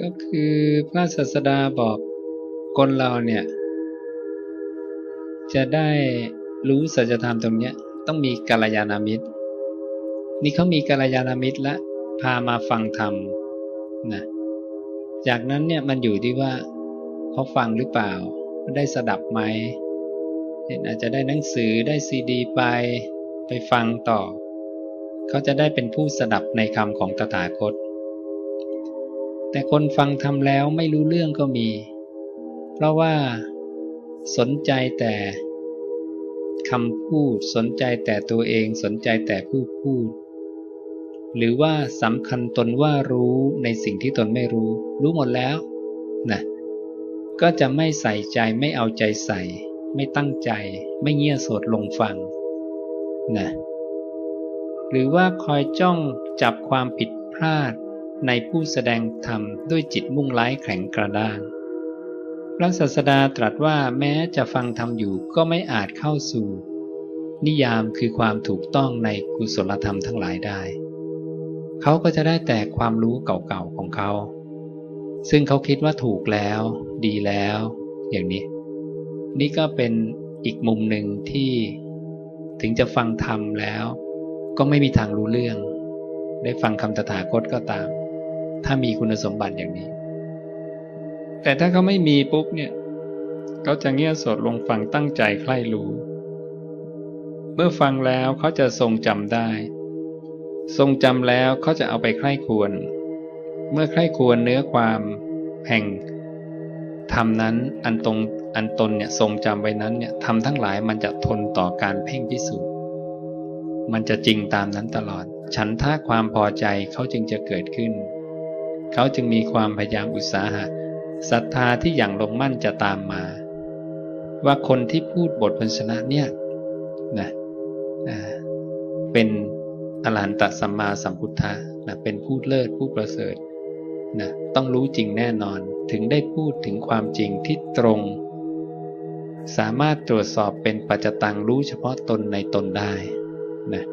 ก็คือพระศาสดาบอกคนเราเนี่ย จะได้รู้สัจธรรมตรงเนี้ย ต้องมีกัลยาณมิตร นี่เขามีกัลยาณมิตรและพามาฟังธรรมนะจากนั้นเนี่ยมันอยู่ที่ว่าเขาฟังหรือเปล่า ได้สดับไหมเห็นอาจจะได้หนังสือได้ซีดีไปไปฟังต่อ เขาจะได้เป็นผู้สดับในคำของตถาคต แต่คนฟังทำแล้วไม่รู้เรื่องก็มี เพราะว่าสนใจแต่คำพูดสนใจแต่ตัวเองสนใจแต่ผู้พูด หรือว่าสำคัญตนว่ารู้ในสิ่งที่ตนไม่รู้ รู้หมดแล้วนะก็จะไม่ใส่ใจไม่เอาใจใส่ ไม่ตั้งใจ ไม่เงี่ยโสดลงฟังนะหรือว่าคอยจ้องจับความผิดพลาด ในผู้แสดงธรรมด้วยจิตมุ่งร้ายแข็งกระด้างพระศาสดาตรัสว่าแม้จะฟังธรรมอยู่ก็ไม่อาจเข้าสู่ นิยามคือความถูกต้องในกุศลธรรมทั้งหลายได้ เขาก็จะได้แต่ความรู้เก่าๆของเขา ซึ่งเขาคิดว่าถูกแล้ว ดีแล้ว อย่างนี้ นี่ก็เป็นอีกมุมหนึ่งที่ถึงจะฟังธรรมแล้ว ก็ไม่มีทางรู้เรื่อง ได้ฟังคำตถาคตก็ตาม ถ้ามีคุณสมบัติอย่างนี้ แต่ถ้าเขาไม่มีปุ๊บเนี่ยเขาจะเงี่ยสดลงฟังตั้งใจใคร่รู้ เมื่อฟังแล้วเขาจะทรงจำได้ ทรงจำแล้วเขาจะเอาไปใคร่ควร เมื่อใคร่ควรเนื้อความแห่งธรรมนั้นอันตรงอันตนเนี่ยทรงจำไว้นั้นเนี่ยทำทั้งหลายมันจะทนต่อการเพ่งพิสูจน์มันจะจริงตามนั้นตลอด ฉันท่าความพอใจเขาจึงจะเกิดขึ้น เขาจึงมีความพยายามอุตสาหะศรัทธาที่อย่างลงมั่นจะตามมา ว่าคนที่พูดบทพันชนะเนี่ยนะเป็นอรหันตสัมมาสัมพุทธะนะเป็นผู้เลิศผู้ประเสริฐนะต้องรู้จริงแน่นอนถึงได้พูดถึงความจริงที่ตรง สามารถตรวจสอบเป็นปัจจตังรู้เฉพาะตนในตนได้นะ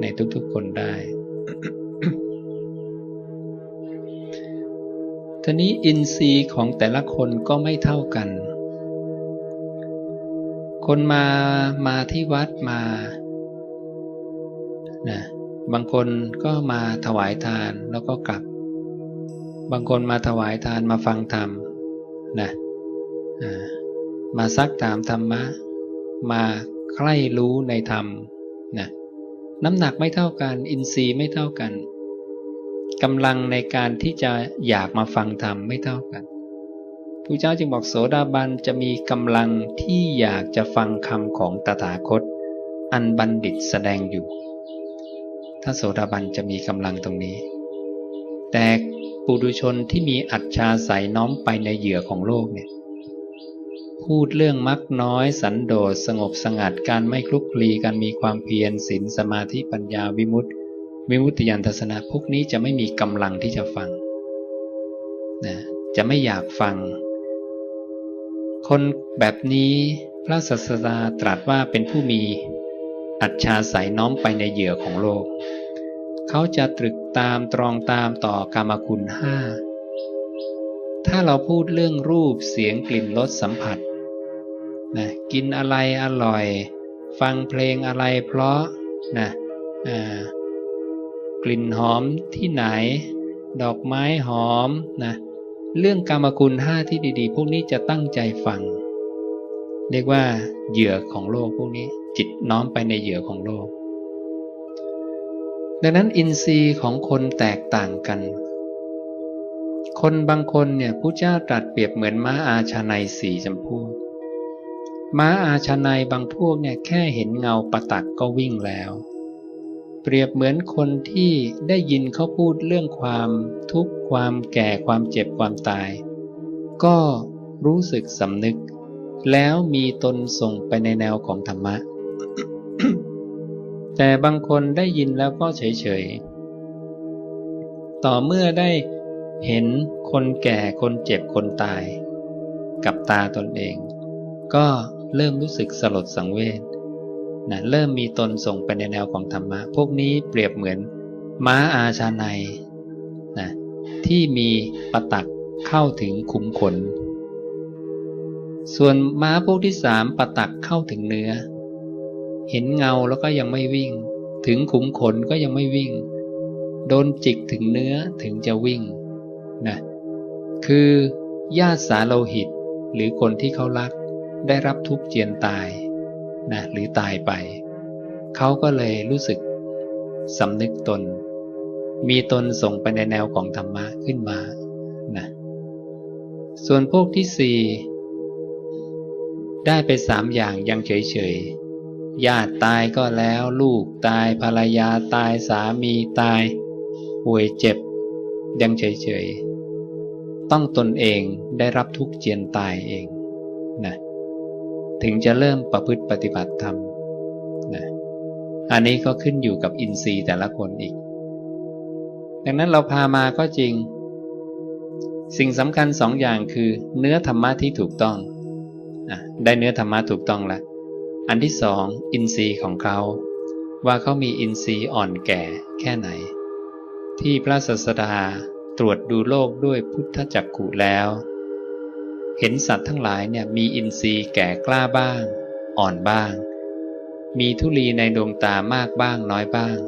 ในทุกๆคนได้ ทีนี้อินทรีย์ของแต่ละคนก็ไม่เท่ากัน คนมามาที่วัดมานะบางคนก็มาถวายทานแล้วก็กลับ บางคนมาถวายทานมาฟังธรรมนะมาซักถามธรรมะ มาใคร่รู้ในธรรมนะน้ำหนักไม่เท่ากัน อินทรีย์ไม่เท่ากัน กำลังในการที่จะอยากมาฟังธรรมไม่เท่ากันพระเจ้าจึงบอกโสดาบันจะมีกำลังที่อยากจะฟังคำของตถาคต อันบัณฑิตแสดงอยู่ ถ้าโสดาบันจะมีกำลังตรงนี้ แต่ปุถุชนที่มีอัจฉาใสน้อมไปในเหยื่อของโลกเนี่ยพูดเรื่องมักน้อย สันโดษสงบสงัดการไม่คลุกคลีการมีความเพียรศีลสมาธิปัญญาวิมุตติ วิมุตติยานทัศนะพวกนี้จะไม่มีกำลังที่จะฟังนะจะไม่อยากฟัง คนแบบนี้พระศาสดาตรัสว่าเป็นผู้มีอัจฉาสายน้อมไปในเหยื่อของโลก เขาจะตรึกตามตรองตามต่อกามคุณห้า ถ้าเราพูดเรื่องรูปเสียงกลิ่นรสสัมผัสนะกินอะไรอร่อย ฟังเพลงอะไรเพราะนะอ่า กลิ่นหอมที่ไหน ดอกไม้หอมนะเรื่องกรรมคุณห้าที่ดีๆ พวกนี้จะตั้งใจฟัง เรียกว่าเหยื่อของโลกพวกนี้ จิตน้อมไปในเหยื่อของโลก ดังนั้นอินทรีย์ของคนแตกต่างกัน คนบางคนเนี่ยผู้เจ้าตรัสเปรียบเหมือนม้าอาชาในสี่จำพวกม้าอาชาในบางพวกเนี่ยแค่เห็นเงาประตักก็วิ่งแล้ว เปรียบเหมือนคนที่ได้ยินเขาพูดเรื่องความทุกข์ความแก่ความเจ็บความตาย ก็รู้สึกสำนึก แล้วมีตนส่งไปในแนวของธรรมะ แต่บางคนได้ยินแล้วก็เฉยๆ ต่อเมื่อได้เห็นคนแก่คนเจ็บคนตาย กับตาตนเอง ก็เริ่มรู้สึกสลดสังเวช นะเริ่มมีตนส่งไปในแนวของธรรมะ พวกนี้เปรียบเหมือน ม้าอาชาในนะที่มีปะตักเข้าถึงขุมขน ส่วนม้าพวกที่สามปะตักเข้าถึงเนื้อ เห็นเงาแล้วก็ยังไม่วิ่ง ถึงขุมขนก็ยังไม่วิ่ง โดนจิกถึงเนื้อถึงจะวิ่งนะคือญาติสาโลหิต หรือคนที่เขารักได้รับทุกข์เจียนตาย นะหรือตายไป เขาก็เลยรู้สึกสำนึกตน มีตนส่งไปในแนวของธรรมะขึ้นมานะส่วนพวกที่สี่ได้ไปสามอย่างยังเฉยๆญาติตายก็แล้ว ลูกตายภรรยาตายสามีตาย ป่วยเจ็บ ยังเฉยๆ ต้องตนเองได้รับทุกข์เจียนตายเองนะ ถึงจะเริ่มประพฤติปฏิบัติธรรมนะอันนี้ก็ขึ้นอยู่กับอินทรีย์แต่ละคนอีก ดังนั้นเราพามาก็จริง สิ่งสำคัญสองอย่างคือ เนื้อธรรมะที่ถูกต้องอได้เนื้อธรรมะถูกต้องแล้วอันที่สองอินทรีย์ของเขา ว่าเขามีอินทรีย์อ่อนแก่แค่ไหน ที่พระศาสดาตรวจดูโลกด้วยพุทธจักขุแล้ว เห็นสัตว์ทั้งหลายเนี่ยมีอินทรีย์แก่กล้าบ้าง อ่อนบ้าง มีทุลีในดวงตามากบ้างน้อยบ้าง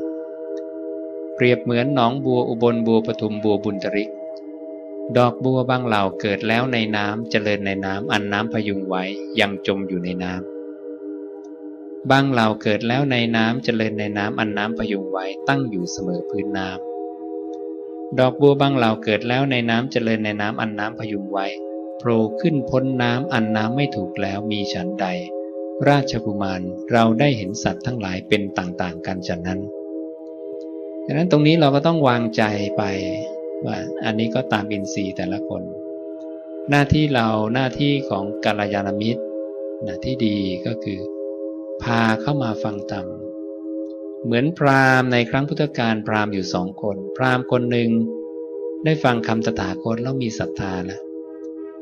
เปรียบเหมือนหนองบัวอุบลบัวปทุมบัวบุญตริก ดอกบัวบางเหล่าเกิดแล้วในน้ำเจริญในน้ำอันน้ำพยุงไว้ยังจมอยู่ในน้ำบางเหล่าเกิดแล้วในน้ำเจริญในน้ำอันน้ำพยุงไว้ตั้งอยู่เสมอพื้นน้ำดอกบัวบางเหล่าเกิดแล้วในน้ำเจริญในน้ำอันน้ำพยุงไว้ ผล่ขึ้นพ้นน้ำอันน้ำไม่ถูกแล้วมีฉันใด ราชกุมารเราได้เห็นสัตว์ทั้งหลายเป็นต่างๆ กันฉะนั้นดังนั้นตรงนี้เราก็ต้องวางใจไปว่าอันนี้ก็ตามอินทรีย์แต่ละคน หน้าที่เราหน้าที่ของกาลยานมิตรนะที่ดีก็คือ พาเข้ามาฟังธรรมเหมือนพราหมณ์ในครั้งพุทธกาลพราหมณ์อยู่สองคน พราหมณ์คนหนึ่งได้ฟังคำตถาคตแล้วมีศรัทธาแล้ว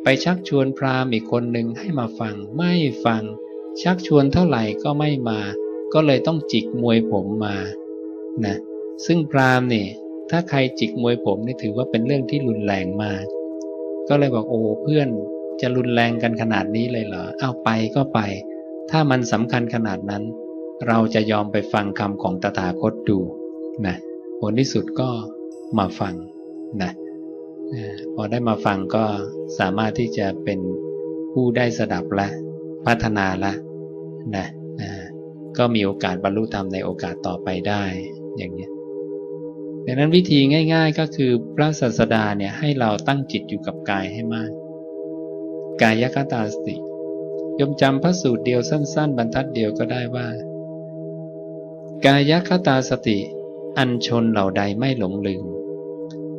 ไปชักชวนพราหมณ์อีกคนหนึ่งให้มาฟังไม่ฟัง ชักชวนเท่าไหร่ก็ไม่มา ก็เลยต้องจิกมวยผมมานะซึ่งพราหมณ์นี่ถ้าใครจิกมวยผมนี่ถือว่าเป็นเรื่องที่รุนแรงมาก ก็เลยบอกโอ้เพื่อนจะรุนแรงกันขนาดนี้เลยเหรอเอาไปก็ไป ถ้ามันสำคัญขนาดนั้น เราจะยอมไปฟังคำของตถาคตดูนะผลที่สุดก็มาฟังนะ พอได้มาฟังก็สามารถที่จะเป็นผู้ได้สดับและ พัฒนาละนะก็มีโอกาสบรรลุธรรมในโอกาสต่อไปได้อย่างนี้ดังนั้นวิธีง่าย ๆ ก็คือพระศาสดาเนี่ยให้เราตั้งจิตอยู่กับกายให้มาก กายคตาสติยมจำพระสูตรเดียวสั้น ๆ บรรทัดเดียวก็ได้ว่า กายคตาสติ อันชนเหล่าใดไม่หลงลืม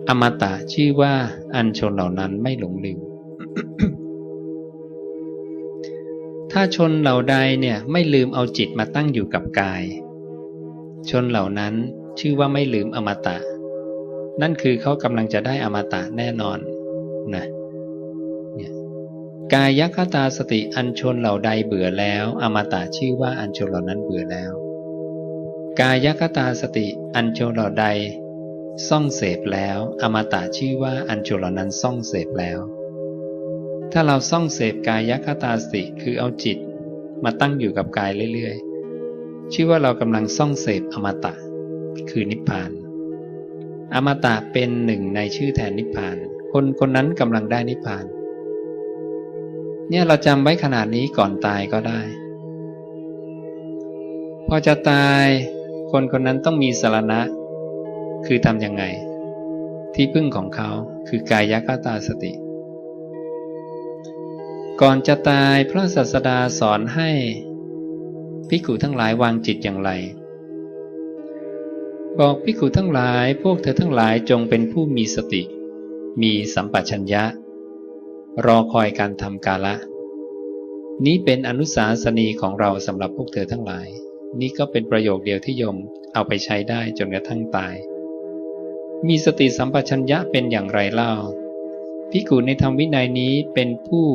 อมตะชื่อว่าอันชนเหล่านั้นไม่หลงลืม ถ้าชนเหล่าใดเนี่ยไม่ลืมเอาจิตมาตั้งอยู่กับกาย ชนเหล่านั้นชื่อว่าไม่ลืมอมตะ นั่นคือเขากำลังจะได้อมตะแน่นอนนะกายคตาสติอันชนเหล่าใดเบื่อแล้ว อมตะชื่อว่าอันชนเหล่านั้นเบื่อแล้ว กายคตาสติอันชนเหล่าใด ซ่องเสพแล้ว อมตะชื่อว่าอันชนเหล่านั้นซ่องเสพแล้ว ถ้าเราซ่องเสพกายคตาสติคือเอาจิต มาตั้งอยู่กับกายเรื่อยๆ ชื่อว่าเรากำลังซ่องเสพอมตะ คือนิพพาน อมตะเป็นหนึ่งในชื่อแทนนิพพาน คนคนนั้นกำลังได้นิพพาน เนี่ยเราจำไว้ขนาดนี้ก่อนตายก็ได้ พอจะตาย คนคนนั้นต้องมีสารณะ คือทำยังไง ที่พึ่งของเขาคือกายคตาสติ ก่อนจะตายพระศาสดาสอนให้ภิกขุทั้งหลายวางจิตอย่างไร บอกพิกุทั้งหลายพวกเธอทั้งหลายจงเป็นผู้มีสติ มีสัมปชัญญะ รอคอยการทำกาละ นี้เป็นอนุสาสนีของเราสำหรับพวกเธอทั้งหลาย นี่ก็เป็นประโยคเดียวที่โยมเอาไปใช้ได้จนกระทั่งตาย มีสติสัมปชัญญะเป็นอย่างไรเล่าพิกุในธรรมวินัยนี้เป็นผู้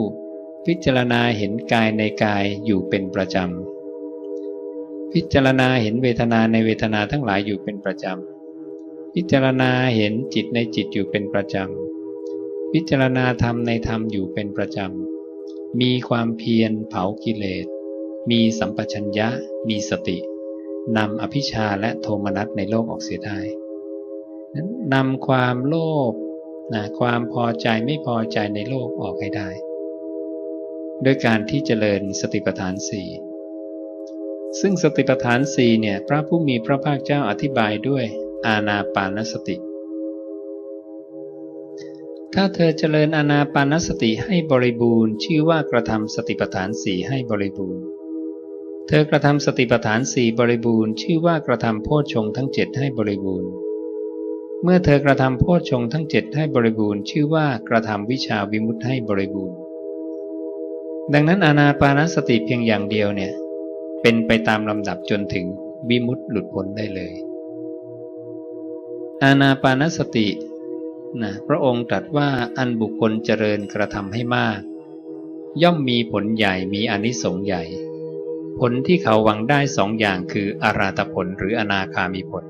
พิจารณาเห็นกายในกายอยู่เป็นประจำ พิจารณาเห็นเวทนาในเวทนาทั้งหลายอยู่เป็นประจำ พิจารณาเห็นจิตในจิตอยู่เป็นประจำ พิจารณาธรรมในธรรมอยู่เป็นประจำ มีความเพียรเผากิเลส มีสัมปชัญญะ มีสติ นำอภิชาและโทมนัสในโลกออกเสียได้ นำความโลภนะความพอใจไม่พอใจในโลกออกให้ได้ด้วยการที่เจริญสติปัฏฐานสี่ซึ่งสติปัฏฐานสี่เนี่ยพระผู้มีพระภาคเจ้าอธิบายด้วยอาณาปานสติ ถ้าเธอเจริญอาณาปานสติให้บริบูรณ์ ชื่อว่ากระทำสติปัฏฐานสี่ให้บริบูรณ์ เธอกระทำสติปัฏฐานสี่บริบูรณ์ ชื่อว่ากระทำโพชฌงทั้งเจ็ดให้บริบูรณ์ เมื่อเธอกระทำโพชฌงทั้งเจ็ดให้บริบูรณ์ชื่อว่ากระทำวิชาวิมุตให้บริบูรณ์ ดังนั้นอาณาปานสติเพียงอย่างเดียวเนี่ยเป็นไปตามลำดับจนถึงวิมุตหลุดพ้นได้เลย อาณาปานสตินะพระองค์ตรัสว่าอันบุคคลเจริญกระทำให้มาก ย่อมมีผลใหญ่มีอนิสงส์ใหญ่ ผลที่เขาหวังได้สองอย่างคืออาราตผลหรืออนาคามีผล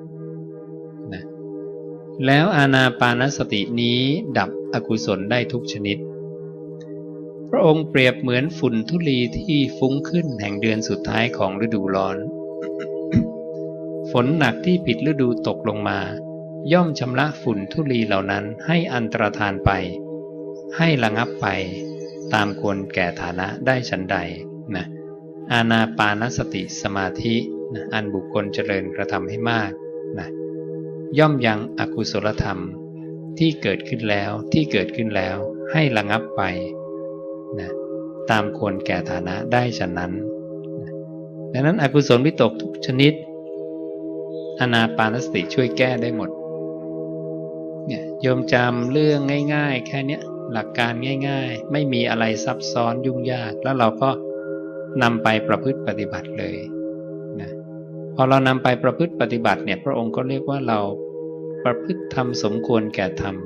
แล้วอาณาปานสตินี้ดับอกุศลได้ทุกชนิด พระองค์เปรียบเหมือนฝุ่นทุลีที่ฟุ้งขึ้นแห่งเดือนสุดท้ายของฤดูร้อน ฝนหนักที่ผิดฤดูตกลงมา ย่อมชำระฝุ่นทุลีเหล่านั้นให้อันตรธานไป ให้ระงับไป ตามควรแก่ฐานะได้ฉันใดนะอาณาปานสติสมาธินะอันบุคคลเจริญกระทำให้มากนะ ย่อมยังอกุศลธรรมที่เกิดขึ้นแล้วที่เกิดขึ้นแล้วให้ระงับไปนะตามควรแก่ฐานะได้ฉะนั้น ดังนั้นอกุศลวิตกทุกชนิด อนาปานสติช่วยแก้ได้หมดเนี่ยโยมจำเรื่องง่าย ๆ แค่นี้หลักการง่าย ๆ ไม่มีอะไรซับซ้อนยุ่งยาก แล้วเราก็นำไปประพฤติปฏิบัติเลย พอเรานำไปประพฤติปฏิบัติเนี่ยพระองค์ก็เรียกว่าเราประพฤติธรรมสมควรแก่ธรรม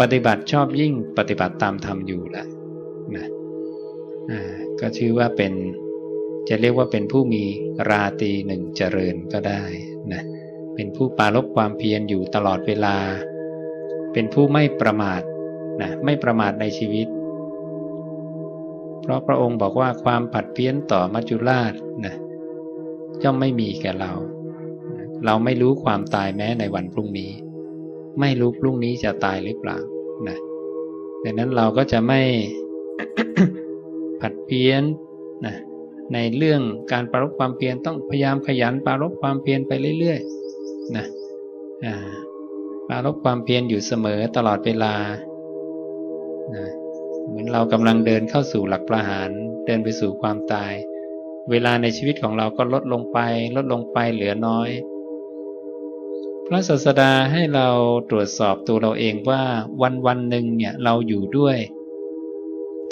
ปฏิบัติชอบยิ่งปฏิบัติตามธรรมอยู่แหละนะก็ชื่อว่าเป็นจะเรียกว่าเป็นผู้มีราตีหนึ่งเจริญก็ได้นะเป็นผู้ปาลบความเพียรอยู่ตลอดเวลา เป็นผู้ไม่ประมาทนะไม่ประมาทในชีวิต เพราะพระองค์บอกว่าความผัดเพี้ยนต่อมัจจุราชนะ ย่อมไม่มีแก่เรา เราไม่รู้ความตายแม้ในวันพรุ่งนี้ ไม่รู้พรุ่งนี้จะตายหรือเปล่านะดังนั้นเราก็จะไม่ผัดเพี้ยนนะในเรื่องการปรารบความเพียรต้องพยายามขยันปรารบความเพียรไปเรื่อยๆนะปรารบความเพียรอยู่เสมอตลอดเวลานะเหมือนเรากำลังเดินเข้าสู่หลักประหารเดินไปสู่ความตาย เวลาในชีวิตของเราก็ลดลงไป ลดลงไปเหลือน้อย พระศาสดาให้เราตรวจสอบตัวเราเองว่าวันวันหนึ่งเนี่ยเราอยู่ด้วย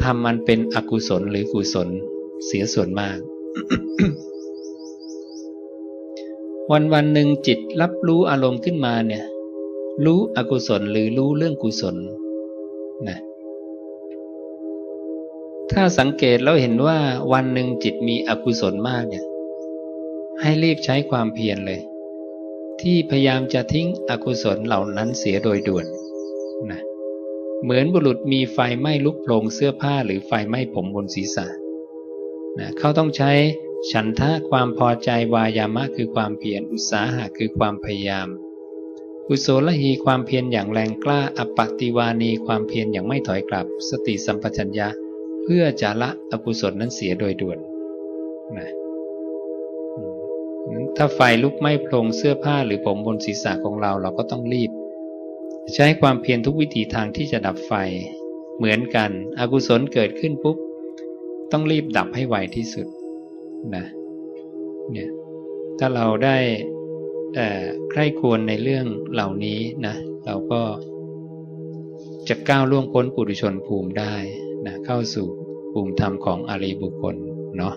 ทำมันเป็นอกุศลหรือกุศลเสียส่วนมาก วันวันหนึ่งจิตรับรู้อารมณ์ขึ้นมาเนี่ย รู้อกุศลหรือรู้เรื่องกุศลนะ ถ้าสังเกตแล้วเห็นว่าวันหนึ่งจิตมีอกุศลมากเนี่ย ให้รีบใช้ความเพียรเลย ที่พยายามจะทิ้งอกุศลเหล่านั้นเสียโดยด่วนนะเหมือนบุรุษมีไฟไหม้ลุกโผลงเสื้อผ้าหรือไฟไหม้ผมบนศีรษะนะเขาต้องใช้ฉันทะความพอใจวายามะคือความเพียรอุตสาหะคือความพยายามอุโสลหีความเพียรอย่างแรงกล้าอปติวานีความเพียรอย่างไม่ถอยกลับ สติสัมปชัญญะ เพื่อจะละอกุศลนั้นเสียโดยด่วนนะถ้าไฟลุกไหม้โพลงเสื้อผ้าหรือผมบนศีรษะของเราเราก็ต้องรีบ ใช้ความเพียรทุกวิถีทางที่จะดับไฟ เหมือนกัน อกุศลเกิดขึ้นปุ๊บ ต้องรีบดับให้ไวที่สุดนะเนี่ยถ้าเราได้ใคร่ควรในเรื่องเหล่านี้นะ เราก็จะก้าวล่วงพ้นปุถุชนภูมิได้ นะเข้าสู่ภูมิธรรมของอริบุคคลเนาะ